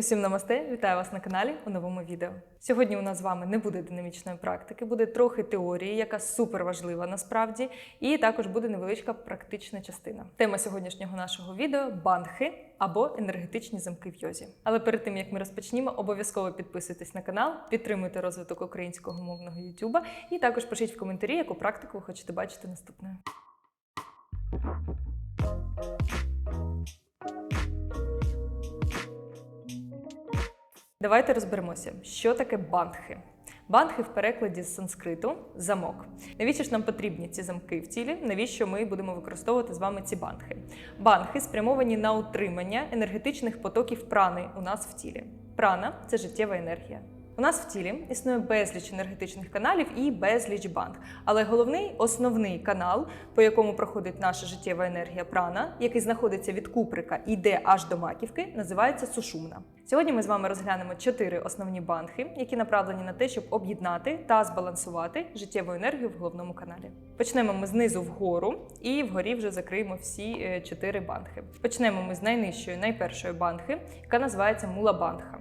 Усім намасте, вітаю вас на каналі у новому відео. Сьогодні у нас з вами не буде динамічної практики, буде трохи теорії, яка супер важлива насправді, і також буде невеличка практична частина. Тема сьогоднішнього нашого відео банхи або енергетичні замки в йозі. Але перед тим як ми розпочнімо, обов'язково підписуйтесь на канал, підтримуйте розвиток українського мовного Ютуба і також пишіть в коментарі, яку практику ви хочете бачити наступною. Давайте розберемося, що таке бандхи. Бандхи в перекладі з санскриту замок. Навіщо ж нам потрібні ці замки в тілі? Навіщо ми будемо використовувати з вами ці бандхи? Бандхи спрямовані на утримання енергетичних потоків прани у нас в тілі. Прана це життєва енергія. У нас в тілі існує безліч енергетичних каналів і безліч банк. Але головний основний канал, по якому проходить наша життєва енергія прана, який знаходиться від куприка і йде аж до маківки, називається сушумна. Сьогодні ми з вами розглянемо чотири основні банки, які направлені на те, щоб об'єднати та збалансувати життєву енергію в головному каналі. Почнемо ми знизу вгору, і вгорі вже закриємо всі е, чотири банки. Почнемо ми з найнижчої, найпершої банки, яка називається мула бандха.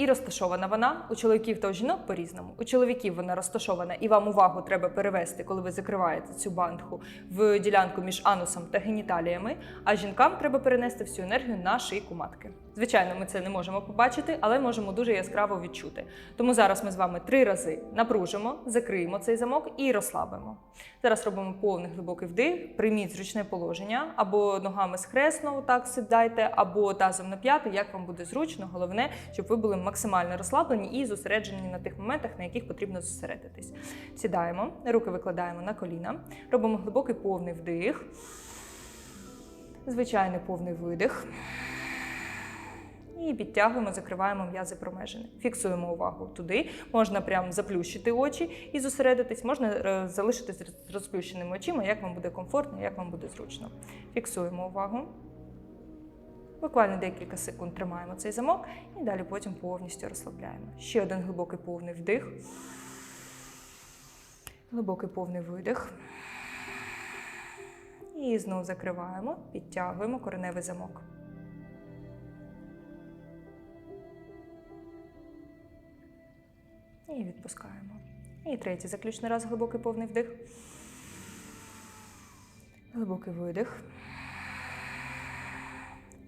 І розташована вона у чоловіків та у жінок по-різному. У чоловіків вона розташована, і вам увагу треба перевести, коли ви закриваєте цю бандху в ділянку між анусом та геніталіями. А жінкам треба перенести всю енергію на шийку матки. Звичайно, ми це не можемо побачити, але можемо дуже яскраво відчути. Тому зараз ми з вами три рази напружимо, закриємо цей замок і розслабимо. Зараз робимо повний глибокий вдих, прийміть зручне положення, або ногами схресно так сідайте, або тазом на п'яти, як вам буде зручно. Головне, щоб ви були максимально розслаблені і зосереджені на тих моментах, на яких потрібно зосередитись. Сідаємо, руки викладаємо на коліна, робимо глибокий повний вдих, звичайний повний видих. І підтягуємо, закриваємо м'язи промежини. Фіксуємо увагу туди. Можна прям заплющити очі і зосередитись, можна е, залишитись розплющеними очима, як вам буде комфортно, як вам буде зручно. Фіксуємо увагу. Буквально декілька секунд тримаємо цей замок і далі потім повністю розслабляємо. Ще один глибокий повний вдих. Глибокий повний видих. І знову закриваємо, підтягуємо кореневий замок. І відпускаємо. І третій заключний раз глибокий повний вдих. Глибокий видих.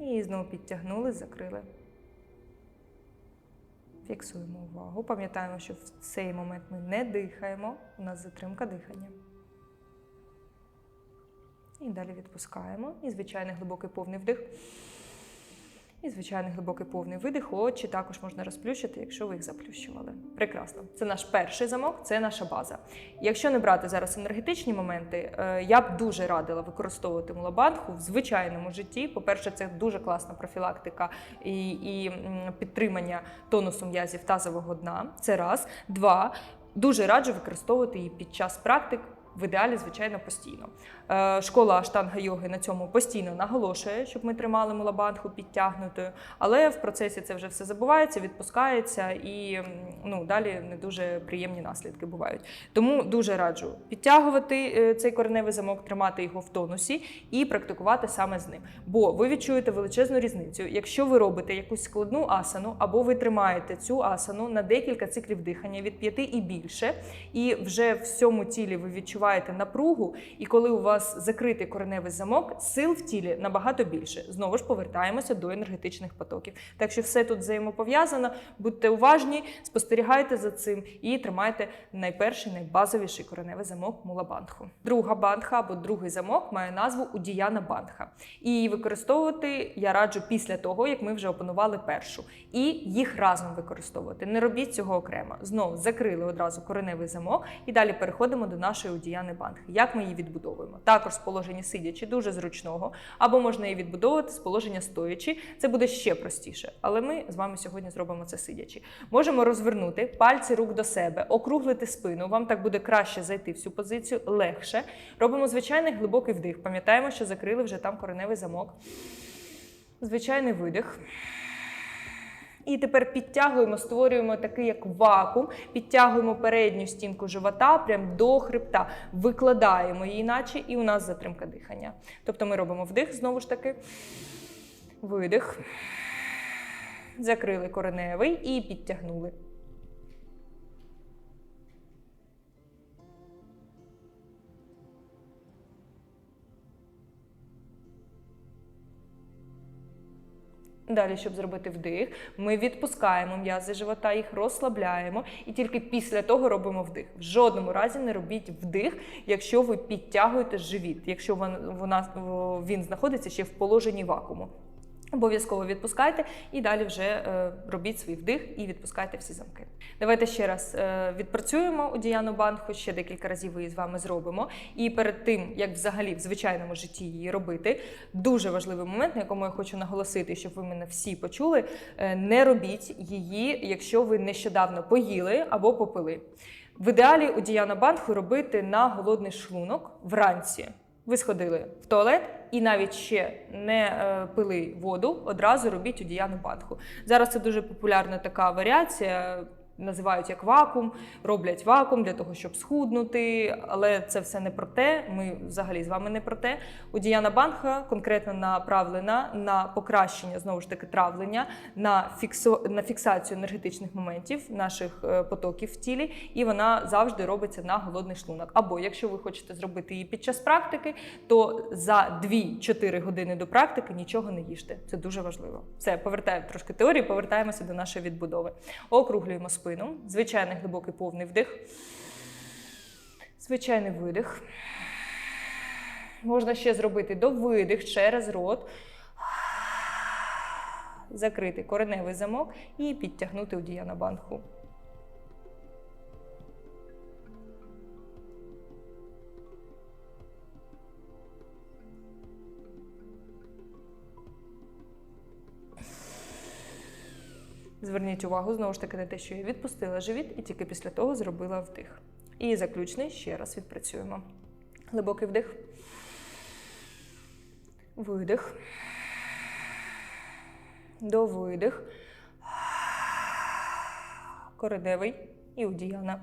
І знову підтягнули, закрили. Фіксуємо увагу. Пам'ятаємо, що в цей момент ми не дихаємо. У нас затримка дихання. І далі відпускаємо. І звичайний глибокий повний вдих. Звичайний глибокий повний видих. Очі також можна розплющити, якщо ви їх заплющували. Прекрасно. Це наш перший замок, це наша база. Якщо не брати зараз енергетичні моменти, е, я б дуже радила використовувати мулабандху в звичайному житті. По-перше, це дуже класна профілактика і, і підтримання тонусу м'язів тазового дна. Це раз. Два. Дуже раджу використовувати її під час практик. В ідеалі, звичайно, постійно. Е, Школа аштанга йоги на цьому постійно наголошує, щоб ми тримали мулабандху підтягнутою, але в процесі це вже все забувається, відпускається і ну, далі не дуже приємні наслідки бувають. Тому дуже раджу підтягувати е, цей кореневий замок, тримати його в тонусі і практикувати саме з ним. Бо ви відчуєте величезну різницю, якщо ви робите якусь складну асану, або ви тримаєте цю асану на декілька циклів дихання від п'яти і більше, і вже в всьому тілі ви відчуваєте напругу, і коли у вас закритий кореневий замок, сил в тілі набагато більше. Знову ж повертаємося до енергетичних потоків. Так що все тут взаємопов'язано. Будьте уважні, спостерігайте за цим і тримайте найперший, найбазовіший кореневий замок мулабандху. Друга бандха або другий замок має назву Удіяна бандха. І використовувати я раджу після того, як ми вже опанували першу. І їх разом використовувати. Не робіть цього окремо. Знову закрили одразу кореневий замок і далі переходимо до нашої удіяни бандхи. Як ми її відбудовуємо? Також з положення сидячи, дуже зручного, або можна її відбудовувати з положення стоячи. Це буде ще простіше. Але ми з вами сьогодні зробимо це сидячи. Можемо розвернути пальці рук до себе, округлити спину. Вам так буде краще зайти в цю позицію, легше. Робимо звичайний глибокий вдих. Пам'ятаємо, що закрили вже там кореневий замок. Звичайний видих. І тепер підтягуємо, створюємо такий як вакуум, підтягуємо передню стінку живота прям до хребта, викладаємо її, наче, і у нас затримка дихання. Тобто ми робимо вдих, знову ж таки, видих. закрили кореневий і підтягнули. Далі, щоб зробити вдих, ми відпускаємо м'язи живота, їх розслабляємо, і тільки після того робимо вдих. В жодному разі не робіть вдих, якщо ви підтягуєте живіт, якщо він, знаходиться ще в положенні вакууму. Обов'язково відпускайте і далі вже е, робіть свій вдих і відпускайте всі замки. Давайте ще раз е, відпрацюємо у Діяну Банху, ще декілька разів її з вами зробимо. І перед тим, як взагалі в звичайному житті її робити, дуже важливий момент, на якому я хочу наголосити, щоб ви мене всі почули: е, не робіть її, якщо ви нещодавно поїли або попили. В ідеалі у Діяна Банху робити на голодний шлунок вранці. Ви сходили в туалет і навіть ще не е, пили воду, одразу робіть у діяну банху. Зараз це дуже популярна така варіація. Називають як вакуум, роблять вакуум для того, щоб схуднути, але це все не про те. Ми взагалі з вами не про те. У Діяна Банха конкретно направлена на покращення знову ж таки травлення, на фіксу, на фіксацію енергетичних моментів наших е, потоків в тілі, і вона завжди робиться на голодний шлунок. Або якщо ви хочете зробити її під час практики, то за 2-4 години до практики нічого не їжте. Це дуже важливо. Все, повертаємо трошки теорії, повертаємося до нашої відбудови. Округлюємо спину. Звичайний глибокий повний вдих. Звичайний видих. Можна ще зробити довидих через рот. Закрити кореневий замок і підтягнути у банку. Зверніть увагу знову ж таки на те, що я відпустила живіт і тільки після того зробила вдих. І заключний ще раз відпрацюємо. Глибокий вдих. Видих. Довидих. Коридевий і удіяна.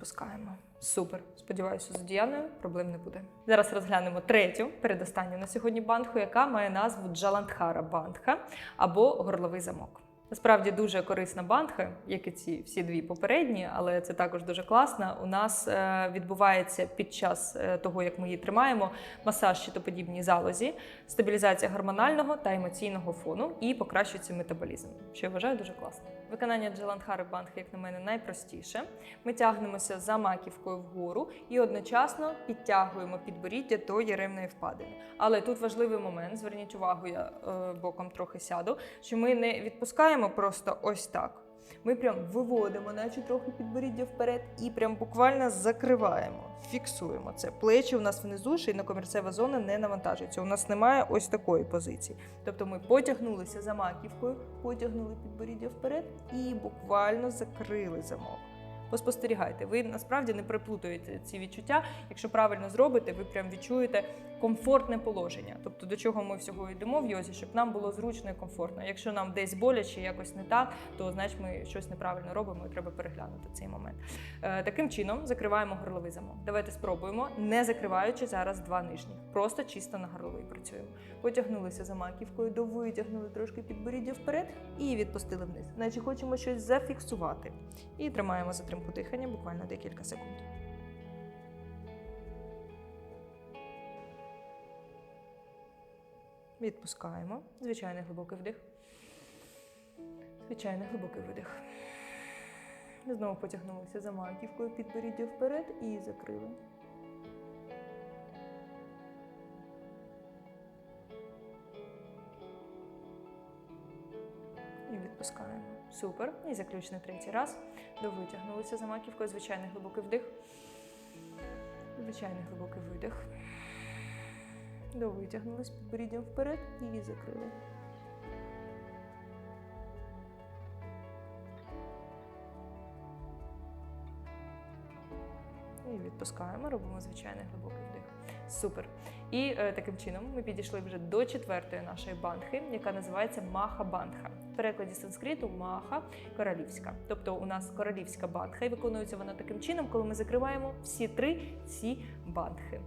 Відпускаємо. Супер. Сподіваюся, з Діяною проблем не буде. Зараз розглянемо третю, передостанню на сьогодні бандху, яка має назву Джаландхара бандха або горловий замок. Насправді дуже корисна бандха, як і ці всі дві попередні, але це також дуже класно. У нас е, відбувається під час е, того, як ми її тримаємо, масаж щитоподібній залозі, стабілізація гормонального та емоційного фону і покращується метаболізм, що я вважаю дуже класно. Виконання Джаландхари бандхи, як на мене, найпростіше. Ми тягнемося за маківкою вгору і одночасно підтягуємо підборіддя до яремної впадини. Але тут важливий момент: зверніть увагу, я е, боком трохи сяду, що ми не відпускаємо просто ось так. Ми прям виводимо, наче трохи підборіддя вперед, і прям буквально закриваємо, фіксуємо це. Плечі у нас внизу, шийно-комірцева зона не навантажується. У нас немає ось такої позиції. Тобто ми потягнулися за маківкою, потягнули підборіддя вперед і буквально закрили замок. Поспостерігайте, ви насправді не приплутуєте ці відчуття. Якщо правильно зробите, ви прям відчуєте комфортне положення. Тобто до чого ми всього йдемо в йозі, щоб нам було зручно і комфортно. Якщо нам десь боляче, якось не так, то значить ми щось неправильно робимо і треба переглянути цей момент. Е, таким чином закриваємо горловий замок. Давайте спробуємо, не закриваючи зараз два нижніх. Просто чисто на горловий працюємо. Потягнулися за маківкою, довитягнули трошки підборіддя вперед і відпустили вниз. Наче хочемо щось зафіксувати. І тримаємо затримку дихання буквально декілька секунд. Відпускаємо. Звичайний глибокий вдих. Звичайний глибокий видих. Знову потягнулися за маківкою, підборіддя вперед і закрили. І відпускаємо. Супер. І заключний третій раз. Довитягнулися за маківкою. Звичайний глибокий вдих. Звичайний глибокий видих. Довитягнулись підборіддям вперед і закрили. І відпускаємо, робимо звичайний глибокий вдих. Супер. І е, таким чином ми підійшли вже до четвертої нашої бандхи, яка називається Маха Бандха. Перекладі санскриту маха королівська. Тобто у нас королівська бандха, і виконується вона таким чином, коли ми закриваємо всі три ці бандхи.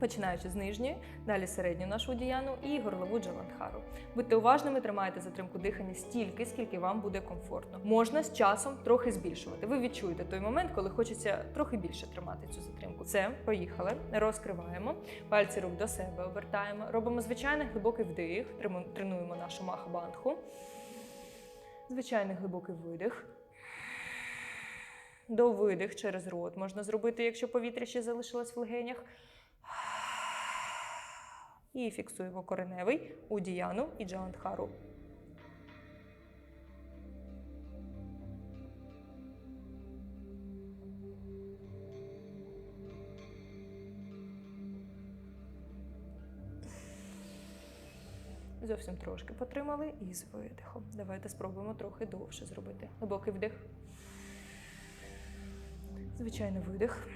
Починаючи з нижньої, далі середню нашу діяну і горлову джаландхару. Будьте уважними, тримайте затримку дихання стільки, скільки вам буде комфортно. Можна з часом трохи збільшувати. Ви відчуєте той момент, коли хочеться трохи більше тримати цю затримку. Це поїхали. Розкриваємо пальці рук до себе, обертаємо. Робимо звичайний глибокий вдих, тренуємо нашу махабандху. Звичайний глибокий видих. До видих через рот можна зробити, якщо повітря ще залишилось в легенях. І фіксуємо кореневий у діяну і джаландхару. Зовсім трошки потримали і з видихом. Давайте спробуємо трохи довше зробити. Глибокий вдих. Звичайний видих.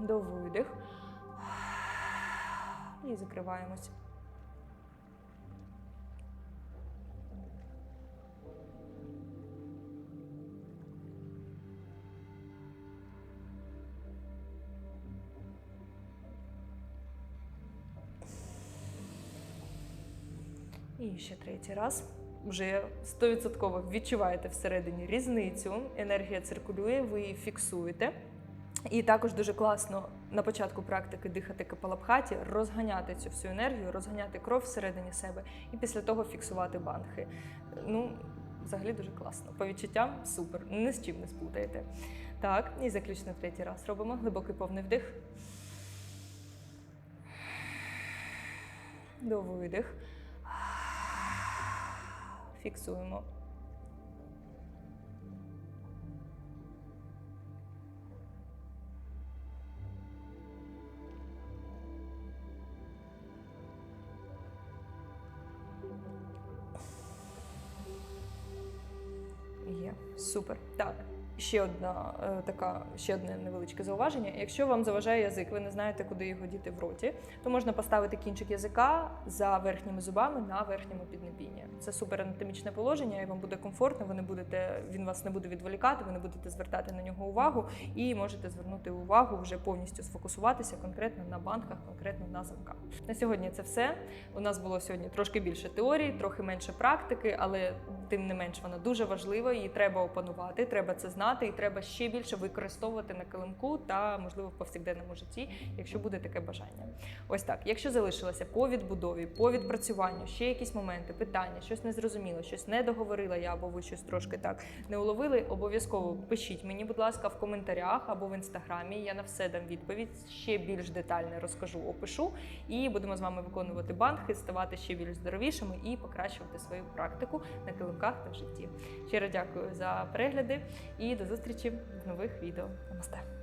До видих. І закриваємось. І ще третій раз. Вже 100% відчуваєте всередині різницю. Енергія циркулює, ви її фіксуєте. І також дуже класно на початку практики дихати капалабхаті, розганяти цю всю енергію, розганяти кров всередині себе і після того фіксувати банхи. Ну, взагалі дуже класно. По відчуттям супер, ні з чим не сплутаєте. Так, і заключно третій раз робимо глибокий повний вдих. До видих. Фіксуємо. Є, супер. Так. Ще одна е, така, ще одне невеличке зауваження. Якщо вам заважає язик, ви не знаєте, куди його діти в роті, то можна поставити кінчик язика за верхніми зубами на верхньому піднебінні. Це супер анатомічне положення, і вам буде комфортно. Ви не будете, він вас не буде відволікати, ви не будете звертати на нього увагу і можете звернути увагу вже повністю сфокусуватися конкретно на банках, конкретно на замках. На сьогодні це все. У нас було сьогодні трошки більше теорії, трохи менше практики, але тим не менш вона дуже важлива. Її треба опанувати, треба це знати, і треба ще більше використовувати на килимку та, можливо, в повсякденному житті, якщо буде таке бажання. Ось так. Якщо залишилося по відбудові, по відпрацюванню, ще якісь моменти, питання, щось не зрозуміло, щось не договорила я, або ви щось трошки так не уловили, обов'язково пишіть мені, будь ласка, в коментарях або в інстаграмі. Я на все дам відповідь, ще більш детально розкажу, опишу, і будемо з вами виконувати банки, ставати ще більш здоровішими і покращувати свою практику на килимках та в житті. Щиро дякую за перегляди і до зустрічі в нових відео. Намасте!